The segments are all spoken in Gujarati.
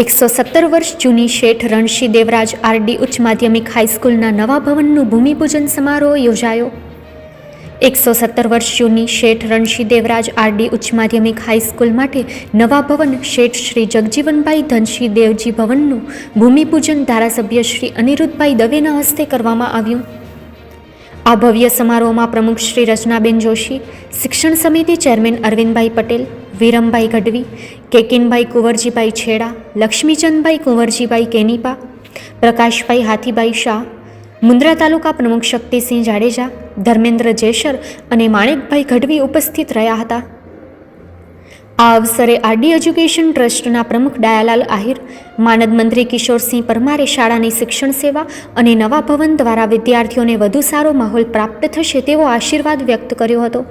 એકસો સત્તર વર્ષ જૂની શેઠ રણશી દેવરાજ આરડી ઉચ્ચ માધ્યમિક હાઈસ્કૂલના નવા ભવનનું ભૂમિપૂજન સમારોહ યોજાયો. એકસો સત્તર વર્ષ જૂની શેઠ રણશી દેવરાજ આરડી ઉચ્ચ માધ્યમિક હાઈસ્કૂલ માટે નવા ભવન શેઠ શ્રી જગજીવનભાઈ ધનશી દેવજી ભવનનું ભૂમિપૂજન ધારાસભ્ય શ્રી અનિરુદ્ધભાઈ દવેના હસ્તે કરવામાં આવ્યું. આ ભવ્ય સમારોહમાં પ્રમુખ શ્રી રચનાબેન જોશી, શિક્ષણ સમિતિ ચેરમેન અરવિંદભાઈ પટેલ વિરમભાઈ ગઢવી, કેકિનભાઈ કુંવરજીભાઈ છેડા, લક્ષ્મીચંદભાઈ કુંવરજીભાઈ કેનીપા, પ્રકાશભાઈ હાથીભાઈ શાહ, મુન્દ્રા તાલુકા પ્રમુખ શક્તિસિંહ જાડેજા, ધર્મેન્દ્ર જેસર અને માણેકભાઈ ગઢવી ઉપસ્થિત રહ્યા હતા. આ અવસરે આરડી એજ્યુકેશન ટ્રસ્ટના પ્રમુખ ડાયાલાલ આહિર, માનદ મંત્રી કિશોરસિંહ પરમારે શાળાની શિક્ષણ સેવા અને નવા ભવન દ્વારા વિદ્યાર્થીઓને વધુ સારો માહોલ પ્રાપ્ત થશે તેવો આશીર્વાદ વ્યક્ત કર્યો હતો.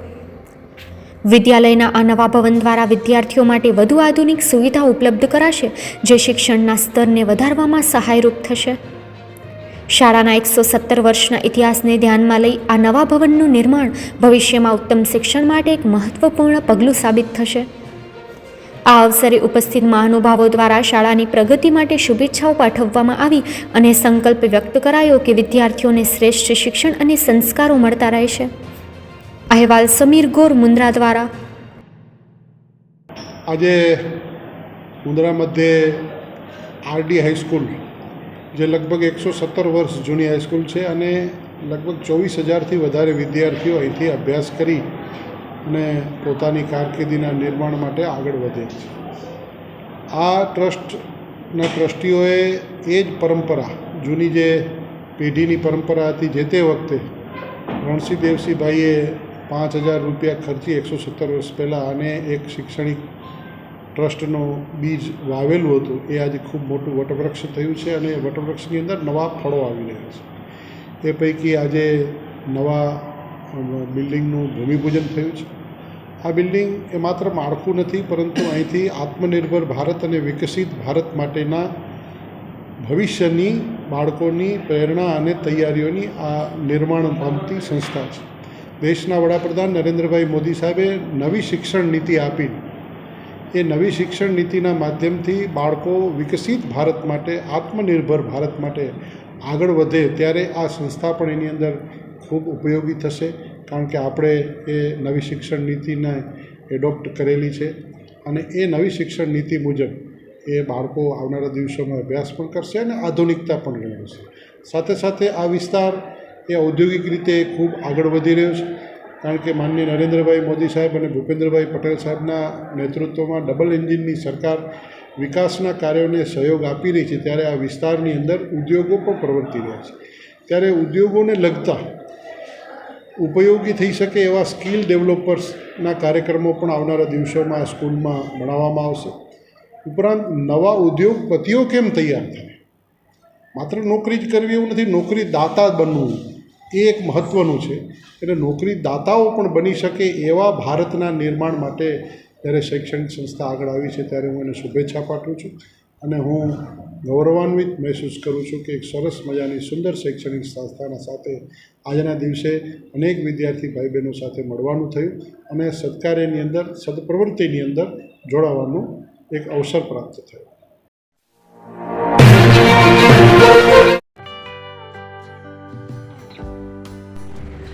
વિદ્યાલયના આ નવા ભવન દ્વારા વિદ્યાર્થીઓ માટે વધુ આધુનિક સુવિધા ઉપલબ્ધ કરાશે, જે શિક્ષણના સ્તરને વધારવામાં સહાયરૂપ થશે. શાળાના એકસો સત્તર વર્ષના ઇતિહાસને ધ્યાનમાં લઈ આ નવા ભવનનું નિર્માણ ભવિષ્યમાં ઉત્તમ શિક્ષણ માટે એક મહત્વપૂર્ણ પગલું સાબિત થશે. આ અવસરે ઉપસ્થિત મહાનુભાવો દ્વારા શાળાની પ્રગતિ માટે શુભેચ્છાઓ પાઠવવામાં આવી અને સંકલ્પ વ્યક્ત કરાયો કે વિદ્યાર્થીઓને શ્રેષ્ઠ શિક્ષણ અને સંસ્કારો મળતા રહેશે. અહેવાલ સમીર ગોર મુન્દ્રા દ્વારા. આજે મુંદ્રા મધ્યે આરડી હાઈસ્કૂલ, જે લગભગ એકસો સત્તર વર્ષ જૂની હાઈસ્કૂલ છે અને લગભગ ચોવીસ હજારથી વધારે વિદ્યાર્થીઓ અહીંથી અભ્યાસ કરી અને પોતાની કારકિર્દીના નિર્માણ માટે આગળ વધે છે. આ ટ્રસ્ટના ટ્રસ્ટીઓએ એ જ પરંપરા, જૂની જે પેઢીની પરંપરા હતી જે તે વખતે રણસિંહ દેવસિંહભાઈએ પાંચ હજાર રૂપિયા ખર્ચી એકસો સત્તર વર્ષ પહેલાં અને એક શૈક્ષણિક ટ્રસ્ટનો બીજ વાવેલું હતું, એ આજે ખૂબ મોટું વટવૃક્ષ થયું છે અને વટવૃક્ષની અંદર નવા ફળો આવી રહ્યા છે. એ પૈકી આજે નવા બિલ્ડિંગનું ભૂમિપૂજન થયું છે. આ બિલ્ડિંગ એ માત્ર માળખું નથી, પરંતુ અહીંથી આત્મનિર્ભર ભારત અને વિકસિત ભારત માટેના ભવિષ્યની બાળકોની પ્રેરણા અને તૈયારીઓની આ નિર્માણ પામતી સંસ્થા છે. દેશના વડાપ્રધાન નરેન્દ્રભાઈ મોદી સાહેબે નવી શિક્ષણ નીતિ આપી એ નવી શિક્ષણ નીતિના માધ્યમથી બાળકો વિકસિત ભારત માટે, આત્મનિર્ભર ભારત માટે આગળ વધે ત્યારે આ સંસ્થા પણ એની અંદર ખૂબ ઉપયોગી થશે, કારણ કે આપણે એ નવી શિક્ષણ નીતિને એડોપ્ટ કરેલી છે અને એ નવી શિક્ષણ નીતિ મુજબ એ બાળકો આવનારા દિવસોમાં અભ્યાસ પણ કરશે અને આધુનિકતા પણ મેળવશે. સાથે સાથે આ વિસ્તાર એ ઔદ્યોગિક રીતે ખૂબ આગળ વધી રહ્યો છે. કારણ કે માનનીય નરેન્દ્રભાઈ મોદી સાહેબ અને ભૂપેન્દ્રભાઈ પટેલ સાહેબના નેતૃત્વમાં ડબલ એન્જિનની સરકાર વિકાસના કાર્યોને સહયોગ આપી રહી છે, ત્યારે આ વિસ્તારની અંદર ઉદ્યોગો પણ પ્રવર્તી રહ્યા છે. ત્યારે ઉદ્યોગોને લગતા ઉપયોગી થઈ શકે એવા સ્કિલ ડેવલપર્સના કાર્યક્રમો પણ આવનારા દિવસોમાં સ્કૂલમાં ભણાવવામાં આવશે. ઉપરાંત નવા ઉદ્યોગપતિઓ કેમ તૈયાર થાય? માત્ર નોકરી જ કરવી એવું નથી નોકરી દાતા બનવું. એ એક મહત્ત્વનું છે. એટલે નોકરીદાતાઓ પણ બની શકે એવા ભારતના નિર્માણ માટે જ્યારે શૈક્ષણિક સંસ્થા આગળ આવી છે ત્યારે હું એને શુભેચ્છા પાઠવું છું. અને હું ગૌરવાન્વિત મહેસૂસ કરું છું કે એક સરસ મજાની સુંદર શૈક્ષણિક સંસ્થાના સાથે આજના દિવસે અનેક વિદ્યાર્થી ભાઈ બહેનો સાથે મળવાનું થયું અને સત્કાર્યની અંદર, સદપ્રવૃત્તિની અંદર જોડાવાનું એક અવસર પ્રાપ્ત થયો.